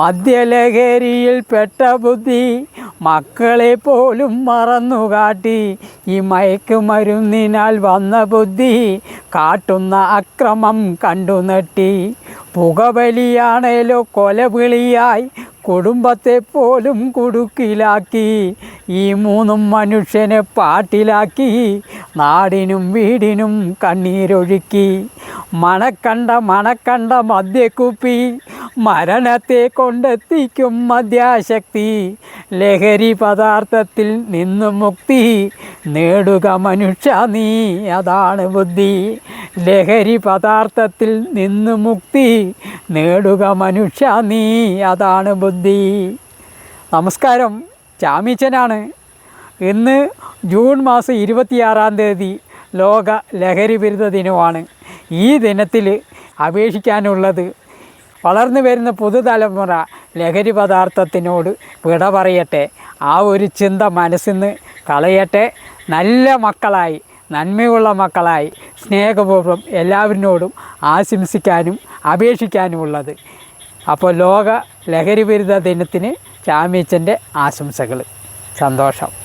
മദ്യലഹരിയിൽ പെട്ട ബുദ്ധി മക്കളെ പോലും മറന്നു കാട്ടി ഈ മയക്ക് മയക്കുമരുന്നിനാൽ വന്ന ബുദ്ധി കാട്ടുന്ന അക്രമം കണ്ടു നട്ടി. പുകവലിയാണേലോ കൊലവിളിയായി കുടുംബത്തെ പോലും കുടുക്കിലാക്കി. ഈ മൂന്നും മനുഷ്യനെ പാട്ടിലാക്കി നാടിനും വീടിനും കണ്ണീരൊഴുക്കി. മണക്കണ്ട മണക്കണ്ട മദ്യക്കുപ്പി മരണത്തെ കൊണ്ടെത്തിക്കും മദ്യാശക്തി. ലഹരി പദാർത്ഥത്തിൽ നിന്നും മുക്തി. നേടുക മനുഷ്യ നീ അതാണ് ബുദ്ധി. ലഹരി പദാർത്ഥത്തിൽ നിന്നും മുക്തി. നേടുക മനുഷ്യ നീ അതാണ് ബുദ്ധി. നമസ്കാരം. ചാമീച്ചനാണ്. ഇന്ന് ജൂൺ മാസം ഇരുപത്തിയാറാം തീയതി ലോക ലഹരി വിരുദ്ധ ദിനമാണ്. ഈ ദിനത്തിൽ അപേക്ഷിക്കാനുള്ളത് വളർന്നു വരുന്ന പുതുതലമുറ ലഹരി പദാർത്ഥത്തിനോട് വിട പറയട്ടെ. ആ ഒരു ചിന്ത മനസ്സിൽ നിന്ന് കളയട്ടെ. നല്ല മക്കളായി നന്മയുള്ള മക്കളായി സ്നേഹപൂർവം എല്ലാവരിനോടും ആശംസിക്കാനും അപേക്ഷിക്കാനുമുള്ളത്. അപ്പോൾ ലോക ലഹരി വിരുദ്ധ ദിനത്തിന് ചാമ്യച്ചന്റെ ആശംസകൾ സന്തോഷം.